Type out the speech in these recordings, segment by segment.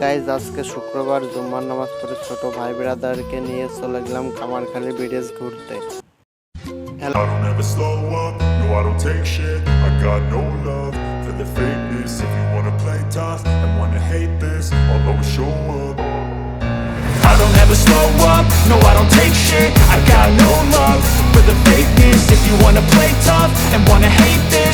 Guys আজকে শুক্রবার জুম্মার নামাজ পড়ে ছোট ভাই ব্রাদারকে নিয়ে চলে গেলাম কামারখালি ব্রিজ ঘুরতে I don't ever slow up, no I don't take shit I got no love for the fakeness If you wanna play tough and wanna hate this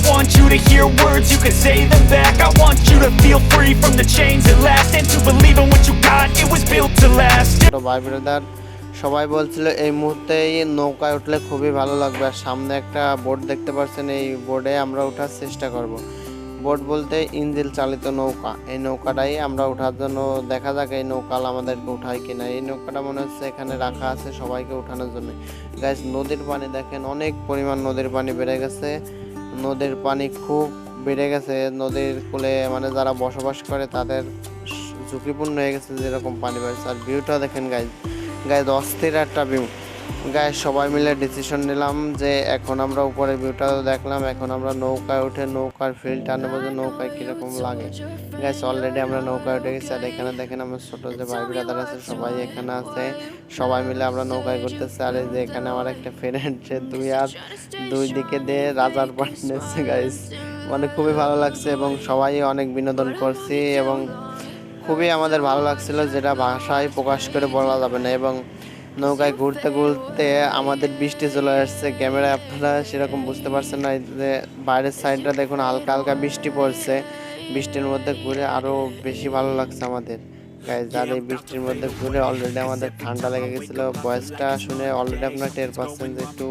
I want you to hear words, you can say them back. I want you to feel free from the chains that last And to believe in what you got, it was built to last. ভাই brother সবাই বলছিল এই মুহূর্তে নৌকায় উঠলে খুবই ভালো লাগবে। আর সামনে একটা বোট দেখতে পাচ্ছেন এই বোর্ডে আমরা ওঠার চেষ্টা করব। বোট বলতে ইঞ্জিল চালিত নৌকা। এই নৌকাটাই আমরা ওঠার জন্য দেখা যাক এই নৌকাল আমাদেরকে উঠায় কিনা। এই নৌকাটা মনে হচ্ছে এখানে রাখা আছে সবাইকে উঠানোর জন্য। গাছ নদীর পানি দেখেন অনেক পরিমাণ নদীর পানি বেড়ে গেছে। নদীর পানি খুব বেড়ে গেছে। নদীর কূলে মানে যারা বসবাস করে তাদের ঝুঁকিপূর্ণ হয়ে গেছে যেরকম পানি বাড়ছে। আর ভিউটা দেখেন গাই গাইজ অস্থির একটা ভিউ গায়ে সবাই মিলে ডিসিশন নিলাম যে এখন আমরা উপরে ভিউটা দেখলাম, এখন আমরা নৌকায় উঠে নৌকার ফিল্ডটা নেব যে নৌকায় কীরকম লাগে। গাইজ অলরেডি আমরা নৌকায় উঠে গেছি, আর এখানে দেখেন আমার ছোট যে ভাই ব্রাদার আছে, সবাই এখানে আছে। সবাই মিলে আমরা নৌকায় ঘুরতেছি, আর এই যে এখানে আমার একটা ফ্রেন্ড সে দুই আর দুই দিকে দিয়ে রাজার পাট গাইজ মানে খুবই ভালো লাগছে এবং সবাই অনেক বিনোদন করছি এবং খুবই আমাদের ভালো লাগছিল যেটা ভাষায় প্রকাশ করে বলা যাবে না এবং নৌকায় ঘুরতে ঘুরতে আমাদের বৃষ্টি চলে আসছে ক্যামেরায় আপনারা সেরকম বুঝতে পারছেন না যে বাইরের সাইডটা দেখুন, হালকা হালকা বৃষ্টি পড়ছে, বৃষ্টির মধ্যে ঘুরে আরও বেশি ভালো লাগছে আমাদের। গাইজ আর এই বৃষ্টির মধ্যে ঘুরে অলরেডি আমাদের ঠান্ডা লেগে গেছিল ভয়েসটা শুনে অলরেডি আপনারা টের পাচ্ছেন যে একটু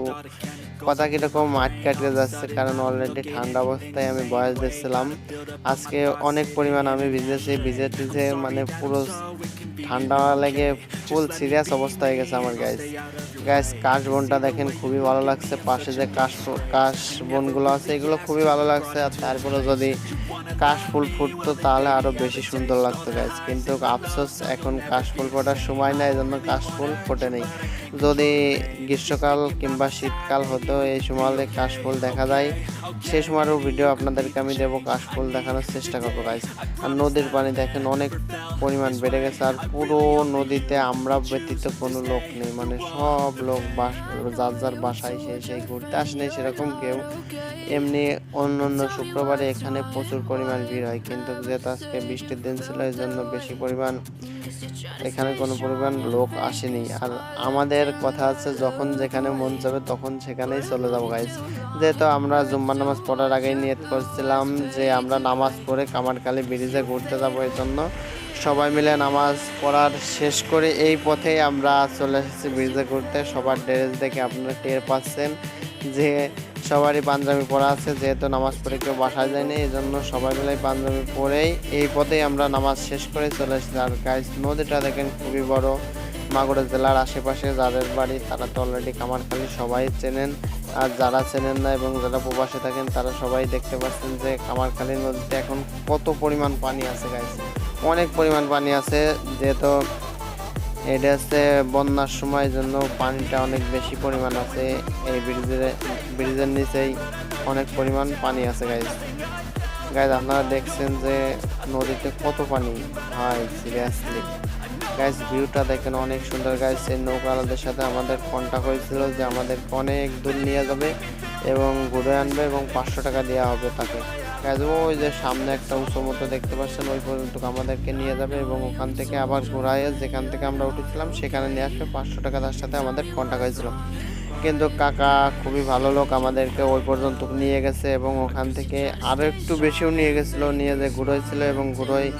কথা কীরকম আটকে আটকে যাচ্ছে, কারণ অলরেডি ঠান্ডা অবস্থায় আমি বয়স দিচ্ছিলাম। আজকে অনেক পরিমাণ আমি ভিজেছি, ভিজে টিজে মানে পুরো ঠান্ডা লেগে ফুল সিরিয়াস অবস্থা হয়ে গেছে আমার গাইস গাইস কাশ বনটা দেখেন, খুবই ভালো লাগছে। পাশে যে কাশ কাশ বনগুলো আছে, এগুলো খুবই ভালো লাগছে। আর তারপরে যদি কাশ ফুল ফুটতো, তাহলে আরও বেশি সুন্দর লাগতো গাইস কিন্তু আফসোস, এখন কাশ ফুল ফোটার সময় নাই জন্য কাশ ফুল ফোটে নেই। যদি গ্রীষ্মকাল কিংবা শীতকাল হতো, এই সময় কাশ ফুল দেখা যায়। সেই সময়ও ভিডিও আপনাদেরকে আমি দেবো কাশ ফুল দেখানোর চেষ্টা করব গাইস আর নদীর পানি দেখেন, অনেক পরিমাণ বেড়ে গেছে, আর পুরো নদীতে আমরা ব্যতীত কোনো লোক নেই। মানে সব লোক বাস, যার যার বাসায় সে সেই ঘুরতে আসেনি সেরকম কেউ। এমনি অন্য অন্য শুক্রবারে এখানে প্রচুর পরিমাণ ভিড় হয়। কিন্তু যেহেতু আজকে বৃষ্টির দিন ছিল, এই জন্য বেশি পরিমাণ এখানে কোনো পরিমাণ লোক আসেনি। আর আমাদের কথা আছে, যখন যেখানে মন যাবে তখন সেখানেই চলে যাব গাইজ যেহেতু আমরা জুম্মার নামাজ পড়ার আগেই নিয়ত করছিলাম যে আমরা নামাজ পড়ে কামারখালি ব্রিজে ঘুরতে যাব, এই জন্য সবাই মিলে নামাজ পড়ার শেষ করে এই পথেই আমরা চলে এসেছি ব্রিজে ঘুরতে। সবার ড্রেস দেখে আপনারা টের পাচ্ছেন যে সবারই পাঞ্জাবি পরা আছে, যেহেতু নামাজ পড়ে কেউ বাসায় যায়নি এই জন্য সবাই মিলে পাঞ্জাবি পরেই এই পথেই আমরা নামাজ শেষ করে চলে এসেছি। আর গাইজ নদীটা দেখেন খুবই বড়। মাগুরা জেলার আশেপাশে যাদের বাড়ি, তারা তো অলরেডি কামারখালি সবাই চেনেন। আর যারা চেনেন না এবং যারা প্রবাসে থাকেন, তারা সবাই দেখতে পাচ্ছেন যে কামারখালী নদীতে এখন কত পরিমাণ পানি আছে গাইজ অনেক পরিমাণ পানি আছে, যেহেতু এটা হচ্ছে বন্যার সময় জন্য পানিটা অনেক বেশি পরিমাণ আছে। এই ব্রিজের ব্রিজের নিচেই অনেক পরিমাণ পানি আছে গাইজ গাইজ আপনারা দেখছেন যে নদীতে কত পানি হয় সিরিয়াসলি গাইজ ভিউটা দেখেন অনেক সুন্দর গাইজ এই নৌকালাদের সাথে আমাদের কন্ট্যাক্ট হয়েছিল যে আমাদের অনেক দূর নিয়ে যাবে। এবং ঘুরে আনবে এবং পাঁচশো টাকা দেওয়া হবে তাকে। গাইজ ওই যে সামনে একটা উঁচু মতো দেখতে পাচ্ছেন, ওই পর্যন্ত আমাদেরকে নিয়ে যাবে এবং ওখান থেকে আবার ঘোরায়, যেখান থেকে আমরা উঠেছিলাম সেখানে নিয়ে আসবে পাঁচশো টাকা, তার সাথে আমাদের কন্ট্যাক্ট হয়েছিল। কিন্তু কাকা খুবই ভালো লোক আমাদেরকে ওই পর্যন্ত নিয়ে গেছে এবং ওখান থেকে আরও একটু বেশিও নিয়ে গেছিল, নিয়ে যে ঘুরোইছিল এবং ঘুরোই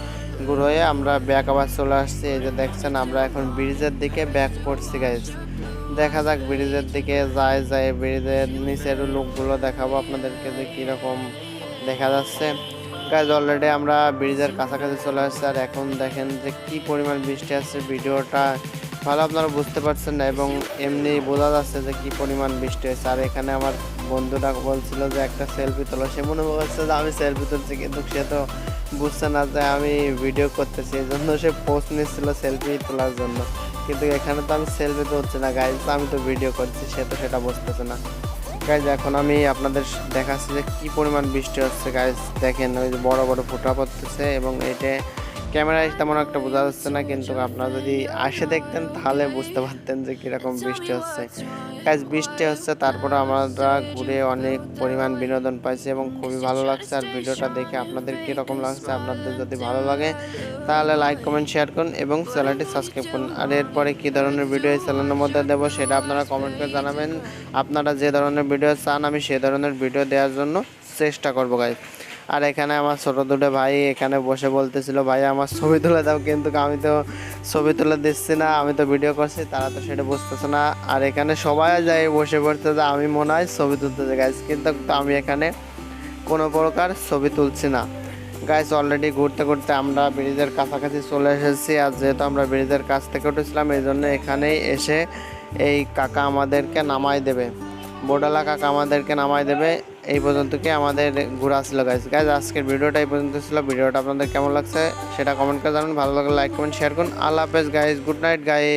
ঘুর হয়ে আমরা ব্যাক আবার চলে আসছি। এই যে দেখছেন, আমরা এখন ব্রিজের দিকে ব্যাক করছি গাইজ দেখা যাক ব্রিজের দিকে যায় যায় ব্রিজের নিচের লোকগুলো দেখাবো আপনাদেরকে যে কীরকম দেখা যাচ্ছে। গাইজ অলরেডি আমরা ব্রিজের কাছাকাছি চলে আসছি আর এখন দেখেন যে কি পরিমাণ বৃষ্টি আসছে। ভিডিওটা ভালো আপনারা বুঝতে পারছেন না এবং এমনি বোঝা যাচ্ছে যে কি পরিমাণ বৃষ্টি হয়েছে। আর এখানে আমার বন্ধুটা বলছিল যে একটা সেলফি তোলো। সে মনে করছে যে আমি সেলফি তুলছি কিন্তু সে তো বুঝছে না যে আমি ভিডিও করতেছি। এই জন্য সে পোস্ট নিচ্ছিল সেলফি তোলার জন্য। কিন্তু এখানে তো আমি সেলফি হচ্ছে না গাইজ আমি তো ভিডিও করছি, সে তো সেটা বুঝতেছে না। গাইজ এখন আমি আপনাদের দেখাচ্ছি যে কী পরিমাণ বৃষ্টি হচ্ছে গাইজ দেখেন, ওই যে বড় বড় ফুটা পড়তেছে এবং এটা ক্যামেরায় তেমন একটা বোঝা যাচ্ছে না, কিন্তু আপনারা যদি আসে দেখতেন, তাহলে বুঝতে পারতেন যে কীরকম বৃষ্টি হচ্ছে। গাইজ বৃষ্টি হচ্ছে, তারপরে আমরা ঘুরে অনেক পরিমাণ বিনোদন পাইছি এবং খুবই ভালো লাগছে। আর ভিডিওটা দেখে আপনাদের কীরকম লাগছে, আপনাদের যদি ভালো লাগে, তাহলে লাইক কমেন্ট শেয়ার করুন এবং চ্যানেলটি সাবস্ক্রাইব করুন। আর এরপরে কী ধরনের ভিডিও এই চ্যানেলের মধ্যে দেবো, সেটা আপনারা কমেন্ট করে জানাবেন। আপনারা যে ধরনের ভিডিও চান, আমি সে ধরনের ভিডিও দেওয়ার জন্য চেষ্টা করব গাইজ আর এখানে আমার ছোটো দুটো ভাই এখানে বসে বলতেছিল, ভাই, আমার ছবি তুলে দাও, কিন্তু আমি তো ছবি তুলে দিচ্ছি না, আমি তো ভিডিও করছি, তারা তো সেটা বুঝতেছে না। আর এখানে সবাই যায় বসে পড়তে যে আমি মনে হয় ছবি তুলতেছে গাইজ কিন্তু আমি এখানে কোনো প্রকার ছবি তুলছি না। গাইজ অলরেডি ঘুরতে ঘুরতে আমরা ব্রিজের কাছাকাছি চলে এসেছি, আর যেহেতু আমরা ব্রিজের কাছ থেকে উঠেছিলাম, এই জন্য এখানেই এসে এই কাকা আমাদেরকে নামাই দেবে। বোডালা কাকা আমাদেরকে নামাই দেবে। এই পর্যন্তকে আমাদের ঘোরা ছিল গাইজ গাইজ আজকের ভিডিওটা এই পর্যন্ত ছিল। ভিডিওটা আপনাদের কেমন লাগছে সেটা কমেন্ট করে জানান। ভালো লাগলে লাইক কমেন্ট শেয়ার করুন। আল্লাহ হাফেজ গাইজ গুড নাইট গাইজ